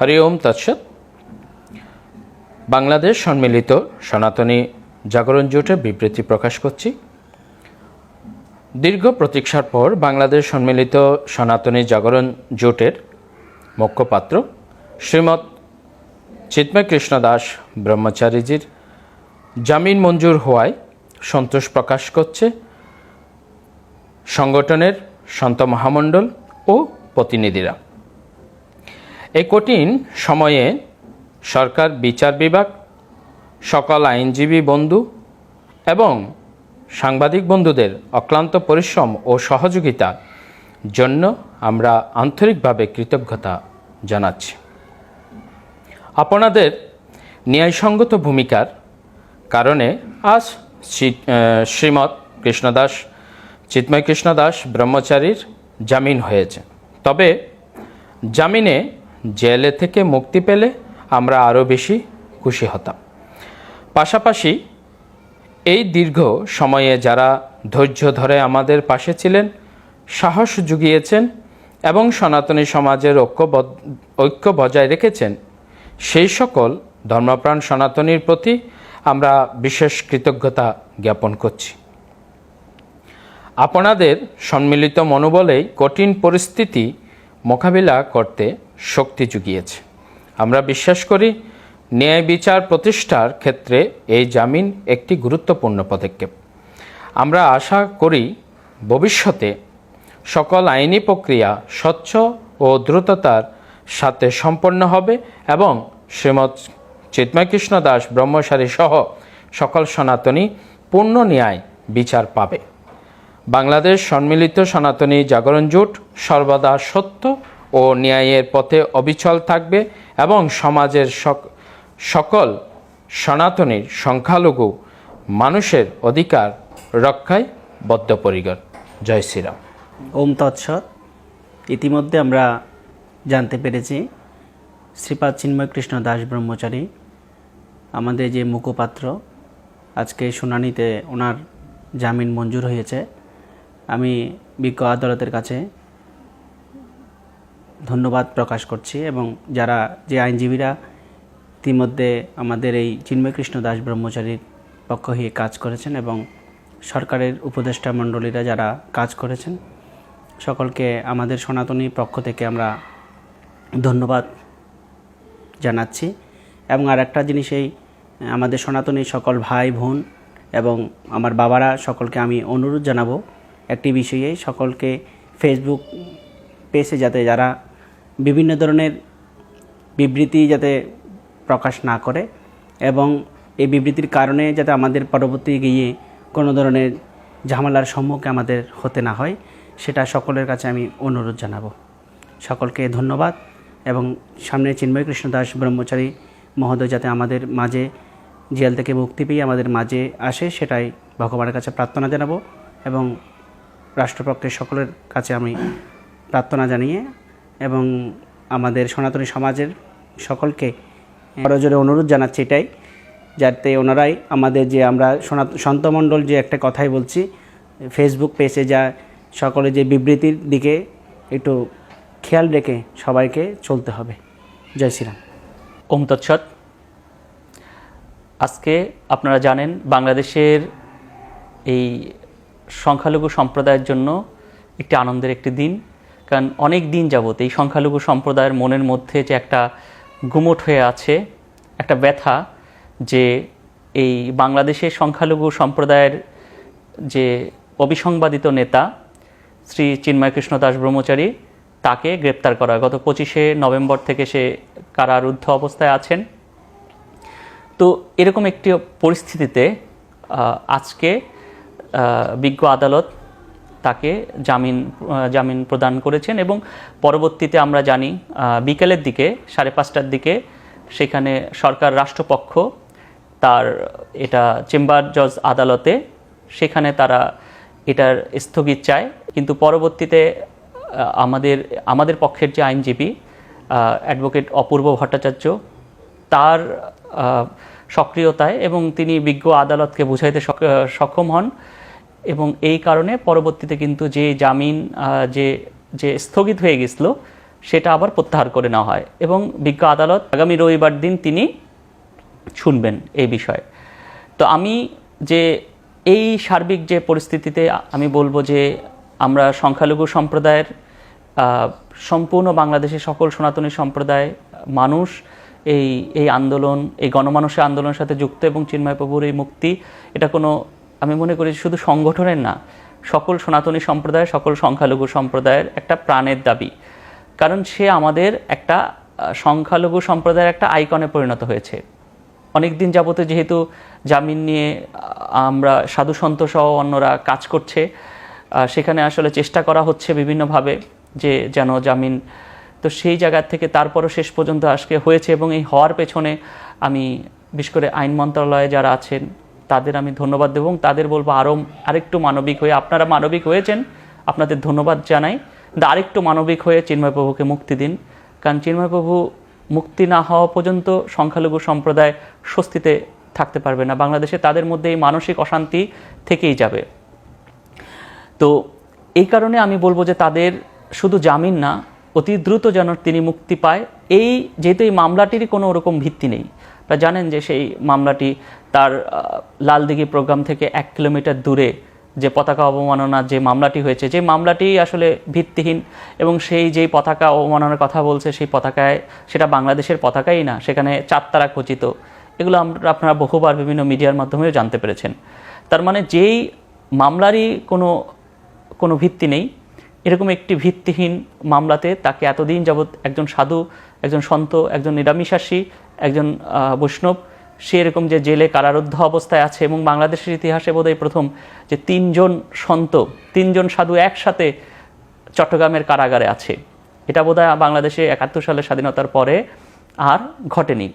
হরি ওম তৎসৎ। বাংলাদেশ সম্মিলিত সনাতনী জাগরণ জোটের বিবৃতি প্রকাশ করছি। দীর্ঘ প্রতীক্ষার পর বাংলাদেশ সম্মিলিত সনাতনী জাগরণ জোটের মুখপাত্র শ্রীমৎ চিন্ময় কৃষ্ণ দাস ব্রহ্মচারীজির জামিন মঞ্জুর হওয়ায় সন্তোষ প্রকাশ করছে। সংগঠনের সন্ত মহামণ্ডল ও প্রতিনিধিরা। এই কঠিন সময়ে সরকার, বিচার বিভাগ, সকল আইনজীবী বন্ধু এবং সাংবাদিক বন্ধুদের অক্লান্ত পরিশ্রম ও সহযোগিতার জন্য আমরা আন্তরিকভাবে কৃতজ্ঞতা জানাচ্ছি। আপনাদের ন্যায়সঙ্গত ভূমিকার কারণে আজ শ্রীমৎ কৃষ্ণদাস, চিন্ময় কৃষ্ণদাস ব্রহ্মচারীর জামিন হয়েছে। তবে জামিনে জেলে থেকে মুক্তি পেলে আমরা আরও বেশি খুশি হতাম। পাশাপাশি এই দীর্ঘ সময়ে যারা ধৈর্য ধরে আমাদের পাশে ছিলেন, সাহস জুগিয়েছেন এবং সনাতনী সমাজের ঐক্য ঐক্য বজায় রেখেছেন, সেই সকল ধর্মপ্রাণ সনাতনীর প্রতি আমরা বিশেষ কৃতজ্ঞতা জ্ঞাপন করছি। আপনাদের সম্মিলিত মনোবলেই কঠিন পরিস্থিতি মোকাবিলা করতে শক্তি জুগিয়েছে। আমরা বিশ্বাস করি, ন্যায় বিচার প্রতিষ্ঠার ক্ষেত্রে এই জামিন একটি গুরুত্বপূর্ণ পদক্ষেপ। আমরা আশা করি, ভবিষ্যতে সকল আইনি প্রক্রিয়া স্বচ্ছ ও দ্রুততার সাথে সম্পন্ন হবে এবং শ্রীমৎ চিন্ময়কৃষ্ণ দাস ব্রহ্মচারী সহ সকল সনাতনী পূর্ণ ন্যায় বিচার পাবে। বাংলাদেশ সম্মিলিত সনাতনী জাগরণ জোট সর্বদা সত্য ও ন্যায়ের পথে অবিচল থাকবে এবং সমাজের সক- সকল সনাতনীর সংখ্যালঘু মানুষের অধিকার রক্ষায় বদ্ধপরিকর। জয় শ্রীরাম। ওম তৎসৎ। ইতিমধ্যে আমরা জানতে পেরেছি, শ্রীপাদ চিন্ময় কৃষ্ণ দাস ব্রহ্মচারী, আমাদের যে মুখপাত্র, আজকে শুনানিতে ওনার জামিন মঞ্জুর হয়েছে। আমি বিজ্ঞ আদালতের কাছে ধন্যবাদ প্রকাশ করছি এবং যারা যে আইনজীবীরা ইতিমধ্যে আমাদের এই চিন্ময় কৃষ্ণ দাস ব্রহ্মচারীর পক্ষ হয়ে কাজ করেছেন এবং সরকারের উপদেষ্টা মণ্ডলীরা যারা কাজ করেছেন, সকলকে আমাদের সনাতনী পক্ষ থেকে আমরা ধন্যবাদ জানাচ্ছি। এবং আর একটা জিনিস এই, আমাদের সনাতনী সকল ভাই, বোন এবং আমার বাবারা, সকলকে আমি অনুরোধ জানাব একটি বিষয়ে, সকলকে ফেসবুক পেজে যাতে যারা বিভিন্ন ধরনের বিবৃতি যাতে প্রকাশ না করে এবং এই বিবৃতির কারণে যাতে আমাদের পরবর্তী গিয়ে কোনো ধরনের ঝামেলার সম্মুখে আমাদের হতে না হয়, সেটা সকলের কাছে আমি অনুরোধ জানাব। সকলকে ধন্যবাদ এবং সামনে চিন্ময় কৃষ্ণ দাস ব্রহ্মচারী মহোদয় যাতে আমাদের মাঝে জেল থেকে মুক্তি পেয়ে আমাদের মাঝে আসে, সেটাই ভগবানের কাছে প্রার্থনা জানাব এবং রাষ্ট্রপক্ষের সকলের কাছে আমি প্রার্থনা জানিয়ে এবং আমাদের সনাতনী সমাজের সকলকে বড় জোরে অনুরোধ জানাচ্ছি এটাই, যাতে ওনারাই আমাদের যে আমরা সনাত সন্তমণ্ডল যে একটা কথাই বলছি ফেসবুক পেজে যা সকলে যে বিবৃতির দিকে একটু খেয়াল রেখে সবাইকে চলতে হবে। জয় শ্রীরাম। ওম আজকে আপনারা জানেন বাংলাদেশের এই সংখ্যালঘু সম্প্রদায়ের জন্য একটি আনন্দের একটি দিন। কারণ অনেক দিন যাবত এই সংখ্যালঘু সম্প্রদায়ের মনের মধ্যে যে একটা গুমট হয়ে আছে, একটা ব্যথা যে এই বাংলাদেশের সংখ্যালঘু সম্প্রদায়ের যে অবিসংবাদিত নেতা শ্রী চিন্ময় কৃষ্ণ দাস ব্রহ্মচারী তাকে গ্রেপ্তার করা। গত পঁচিশে নভেম্বর থেকে সে কারারুদ্ধ অবস্থায় আছেন। তো এরকম একটি পরিস্থিতিতে আজকে বিজ্ঞ আদালত তাকে জামিন জামিন প্রদান করেছেন এবং পরবর্তীতে আমরা জানি বিকেলের দিকে, সাড়ে পাঁচটার দিকে, সেখানে সরকার রাষ্ট্রপক্ষ তার এটা চেম্বার জজ আদালতে, সেখানে তারা এটার স্থগিত চায়। কিন্তু পরবর্তীতে আমাদের আমাদের পক্ষের যে আইনজীবী অ্যাডভোকেট অপূর্ব ভট্টাচার্য, তার সক্রিয়তায় এবং তিনি বিজ্ঞ আদালতকে বুঝাইতে সক্ষম হন। এবং এই কারণে পরবর্তীতে কিন্তু যে জামিন যে যে স্থগিত হয়ে গেছিল, সেটা আবার প্রত্যাহার করে নেওয়া হয় এবং বিজ্ঞ আদালত আগামী রবিবার দিন তিনি শুনবেন এই বিষয়ে। তো আমি যে এই সার্বিক যে পরিস্থিতিতে আমি বলব যে আমরা সংখ্যালঘু সম্প্রদায়ের সম্পূর্ণ বাংলাদেশের সকল সনাতনী সম্প্রদায় মানুষ এই এই আন্দোলন, এই গণমানুষের আন্দোলনের সাথে যুক্ত এবং চিন্ময় প্রভুর এই মুক্তি, এটা কোনো আমি মনে করি শুধু সংগঠনের না, সকল সনাতনী সম্প্রদায়, সকল সংখ্যালঘু সম্প্রদায়ের একটা প্রাণের দাবি। কারণ সে আমাদের একটা সংখ্যালঘু সম্প্রদায়ের একটা আইকনে পরিণত হয়েছে। অনেক দিন যাবতে যেহেতু জামিন নিয়ে আমরা সাধু সন্ত সহ অন্যরা কাজ করছে সেখানে আসলে চেষ্টা করা হচ্ছে বিভিন্নভাবে যে যেন জামিন, তো সেই জায়গা থেকে তারপরও শেষ পর্যন্ত আজকে হয়েছে এবং এই হওয়ার পেছনে আমি বিশেষ করে আইন মন্ত্রণালয়ে যারা আছেন তাদের আমি ধন্যবাদ দেব এবং তাদের বলব আরও আরেকটু মানবিক হয়ে, আপনারা মানবিক হয়েছেন, আপনাদের ধন্যবাদ জানাই। কিন্তু আরেকটু মানবিক হয়ে চিন্ময়প্রভুকে মুক্তি দিন। কারণ চিন্ময়প্রভু মুক্তি না হওয়া পর্যন্ত সংখ্যালঘু সম্প্রদায় স্বস্তিতে থাকতে পারবে না। বাংলাদেশে তাদের মধ্যে এই মানসিক অশান্তি থেকেই যাবে। তো এই কারণে আমি বলব যে তাদের শুধু জামিন না, অতি দ্রুত যেন তিনি মুক্তি পায়। এই যেহেতু এই মামলাটিরই কোনো ওরকম ভিত্তি নেই। আপনারা জানেন যে সেই মামলাটি তার লালদিঘি প্রোগ্রাম থেকে এক কিলোমিটার দূরে যে পতাকা অবমাননার যে মামলাটি হয়েছে, যে মামলাটি আসলে ভিত্তিহীন এবং সেই যেই পতাকা অবমাননার কথা বলছে, সেই পতাকায়, সেটা বাংলাদেশের পতাকাই না, সেখানে চারতারা খচিত। এগুলো আমরা, আপনারা বহুবার বিভিন্ন মিডিয়ার মাধ্যমেও জানতে পেরেছেন। তার মানে যেই মামলারই কোনো কোনো ভিত্তি নেই, এরকম একটি ভিত্তিহীন মামলাতে তাকে এতদিন যাবৎ একজন সাধু, একজন সন্ত, একজন নিরামিষাসী, একজন বৈষ্ণব সে এরকম যে জেলে কারারুদ্ধ অবস্থায় আছে এবং বাংলাদেশের ইতিহাসে বোধহয় প্রথম যে তিনজন সন্ত, তিনজন সাধু একসাথে চট্টগ্রামের কারাগারে আছে। এটা বোধহয় বাংলাদেশে একাত্তর সালের স্বাধীনতার পরে আর ঘটেনি।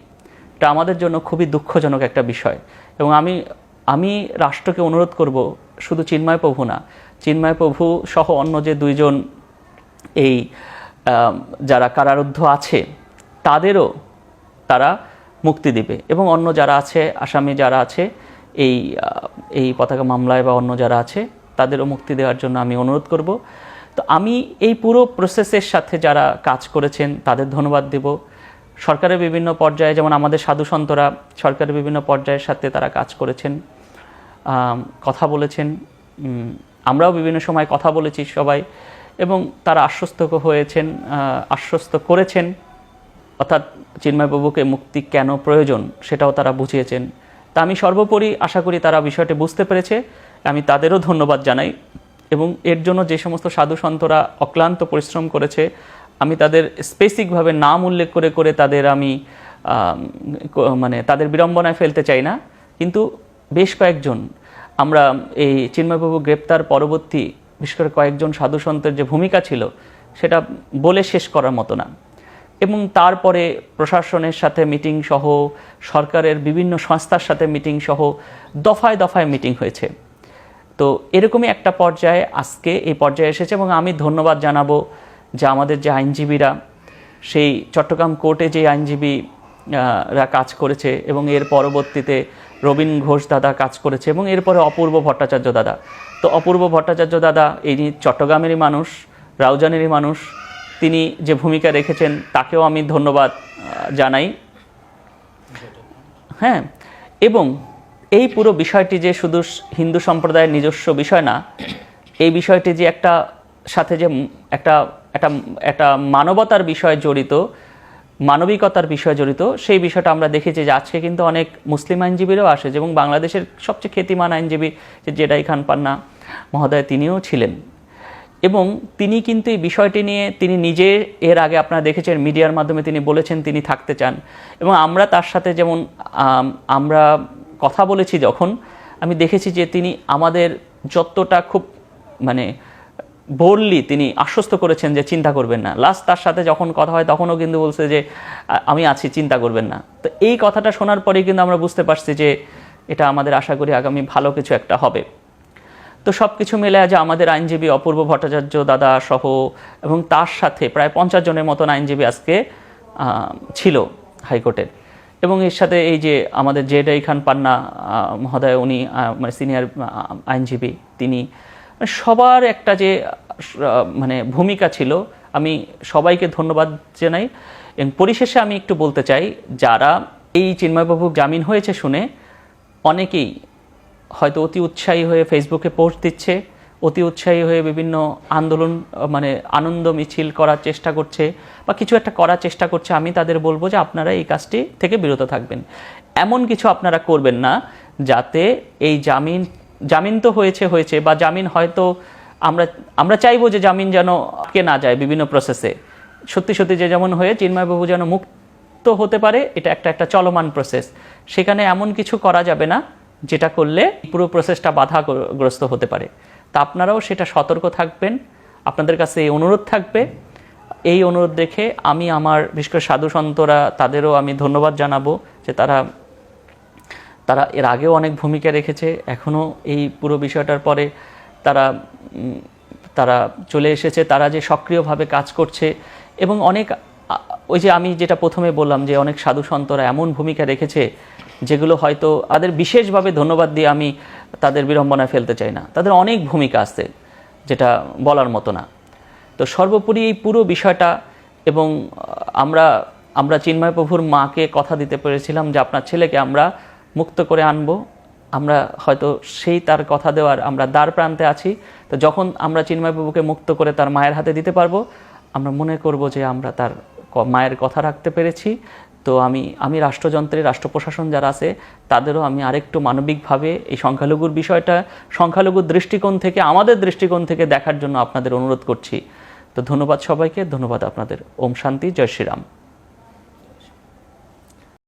এটা আমাদের জন্য খুবই দুঃখজনক একটা বিষয়। এবং আমি আমি রাষ্ট্রকে অনুরোধ করব, শুধু চিন্ময় প্রভু না, চিন্ময় প্রভু সহ অন্য যে দুইজন এই যারা কারারুদ্ধ আছে, তাদেরও তারা মুক্তি দিবে। এবং অন্য যারা আছে, আসামি যারা আছে, এই এই পতাকা মামলায় বা অন্য যারা আছে, তাদেরও মুক্তি দেওয়ার জন্য আমি অনুরোধ করব। তো আমি এই পুরো প্রসেসের সাথে যারা কাজ করেছেন, তাদের ধন্যবাদ দেব। সরকারের বিভিন্ন পর্যায়ে, যেমন আমাদের সাধু সন্তরা, সরকারের বিভিন্ন পর্যায়ের সাথে তারা কাজ করেছেন কথা বলেছেন আমরাও বিভিন্ন সময় কথা বলেছি সবাই, এবং তারা আশ্বস্ত হয়েছেন আশ্বস্ত করেছেন। অর্থাৎ চিন্ময়বাবুকে মুক্তি কেন প্রয়োজন সেটাও তারা বুঝিয়েছেন। তা আমি সর্বোপরি আশা করি তারা বিষয়টি বুঝতে পেরেছে। আমি তাদেরও ধন্যবাদ জানাই এবং এর জন্য যে সমস্ত সাধু সন্তরা অক্লান্ত পরিশ্রম করেছে, আমি তাদের স্পেসিকভাবে নাম উল্লেখ করে করে তাদের আমি মানে তাদের বিড়ম্বনায় ফেলতে চাই না। কিন্তু বেশ কয়েকজন, আমরা এই চিন্ময়বাবু গ্রেপ্তার পরবর্তী বিশেষ করে কয়েকজন সাধু সন্তের যে ভূমিকা ছিল, সেটা বলে শেষ করার মতো না। এবং তারপরে প্রশাসনের সাথে মিটিং সহ, সরকারের বিভিন্ন সংস্থার সাথে মিটিং সহ দফায় দফায় মিটিং হয়েছে। তো এরকমই একটা পর্যায়ে আজকে এই পর্যায়ে এসেছে এবং আমি ধন্যবাদ জানাব যে আমাদের যে আইনজীবীরা, সেই চট্টগ্রাম কোর্টে যে আইনজীবী রা কাজ করেছে এবং এর পরবর্তীতে রবীন ঘোষ দাদা কাজ করেছে এবং এরপরে অপূর্ব ভট্টাচার্য দাদা। তো অপূর্ব ভট্টাচার্য দাদা, এই চট্টগ্রামেরই মানুষ, রাউজানেরই মানুষ তিনি যে ভূমিকা রেখেছেন, তাকেও আমি ধন্যবাদ জানাই। হ্যাঁ এবং এই পুরো বিষয়টি যে শুধু হিন্দু সম্প্রদায়ের নিজস্ব বিষয় না, এই বিষয়টি যে একটা সাথে যে একটা একটা একটা মানবতার বিষয় জড়িত, মানবিকতার বিষয় জড়িত, সেই বিষয়টা আমরা দেখেছি যে আজকে কিন্তু অনেক মুসলিম আইনজীবীরাও আসে, এবং বাংলাদেশের সবচেয়ে খ্যাতিমান আইনজীবী যে জেডাই খান পান্না মহোদয়, তিনিও ছিলেন। এবং তিনি কিন্তু এই বিষয়টি নিয়ে তিনি নিজে এর আগে আপনারা দেখেছেন, মিডিয়ার মাধ্যমে তিনি বলেছেন তিনি থাকতে চান। এবং আমরা তার সাথে যেমন আমরা কথা বলেছি যখন, আমি দেখেছি যে তিনি আমাদের যতটা খুব মানে বোল্ডলি তিনি আশ্বস্ত করেছেন যে চিন্তা করবেন না। লাস্ট তার সাথে যখন কথা হয় তখনও কিন্তু বলছে যে, আমি আছি, চিন্তা করবেন না। তো এই কথাটা শোনার পরেই কিন্তু আমরা বুঝতে পারছি যে এটা আমাদের আশা করি আগামী ভালো কিছু একটা হবে। তো সব কিছু মিলে আজ আমাদের আইনজীবী অপূর্ব ভট্টাচার্য দাদা সহ এবং তার সাথে প্রায় পঞ্চাশ জনের মতন আইনজীবী আজকে ছিল হাইকোর্টের। এবং এর সাথে এই যে আমাদের জেডাই খান পান্না মহোদয়, উনি মানে সিনিয়র আইনজীবী, তিনি মানে সবার একটা যে মানে ভূমিকা ছিল, আমি সবাইকে ধন্যবাদ জানাই। এবং পরিশেষে আমি একটু বলতে চাই, যারা এই চিন্ময়বাবু জামিন হয়েছে শুনে, অনেকেই হয়তো অতি উৎসাহী হয়ে ফেসবুকে পোস্ট দিচ্ছে, অতি উৎসাহী হয়ে বিভিন্ন আন্দোলন মানে আনন্দ মিছিল করার চেষ্টা করছে বা কিছু একটা করার চেষ্টা করছে, আমি তাদের বলব যে আপনারা এই কাজটি থেকে বিরত থাকবেন। এমন কিছু আপনারা করবেন না যাতে এই জামিন জামিন তো হয়েছে হয়েছে বা জামিন হয়তো আমরা আমরা চাইব যে জামিন যেন আটকে না যায় বিভিন্ন প্রসেসে সত্যি সত্যি যে যেমন হয়ে চিন্ময়বাবু যেন মুক্ত হতে পারে, এটা একটা একটা চলমান প্রসেস সেখানে এমন কিছু করা যাবে না। যেটা করলে পুরো প্রসেসটা বাধাগ্রস্ত হতে পারে। তা আপনারাও সেটা সতর্ক থাকবেন। আপনাদের কাছে এই অনুরোধ থাকবে। এই অনুরোধ দেখে আমি আমার, বিশেষ করে সাধু সন্তরা, তাদেরও আমি ধন্যবাদ জানাব যে তারা তারা এর আগেও অনেক ভূমিকা রেখেছে। এখনও এই পুরো বিষয়টার পরে তারা তারা চলে এসেছে। তারা যে সক্রিয়ভাবে কাজ করছে এবং অনেক ওই যে আমি যেটা প্রথমে বললাম যে অনেক সাধু সন্তরা এমন ভূমিকা রেখেছে যেগুলো হয়তো তাদের বিশেষভাবে ধন্যবাদ দিয়ে আমি তাদের বিড়ম্বনায় ফেলতে চাই না। তাদের অনেক ভূমিকা আছে, যেটা বলার মতো না। তো সর্বোপরি এই পুরো বিষয়টা এবং আমরা আমরা চিন্ময় প্রভুর মাকে কথা দিতে পেরেছিলাম যে আপনার ছেলেকে আমরা মুক্ত করে আনব। আমরা হয়তো সেই তার কথা দেওয়ার আমরা দ্বার প্রান্তে আছি। তো যখন আমরা চিন্ময় প্রভুকে মুক্ত করে তার মায়ের হাতে দিতে পারব, আমরা মনে করব যে আমরা তার মায়ের কথা রাখতে পেরেছি। তো আমি আমি রাষ্ট্রযন্ত্রে রাষ্ট্র প্রশাসন যারা আছে, তাদেরও আমি আরেকটু মানবিকভাবে এই সংখ্যালঘুর বিষয়টা, সংখ্যালঘুর দৃষ্টিকোণ থেকে, আমাদের দৃষ্টিকোণ থেকে দেখার জন্য আপনাদের অনুরোধ করছি। তো ধন্যবাদ সবাইকে, ধন্যবাদ আপনাদের। ওম শান্তি, জয় শ্রীরাম।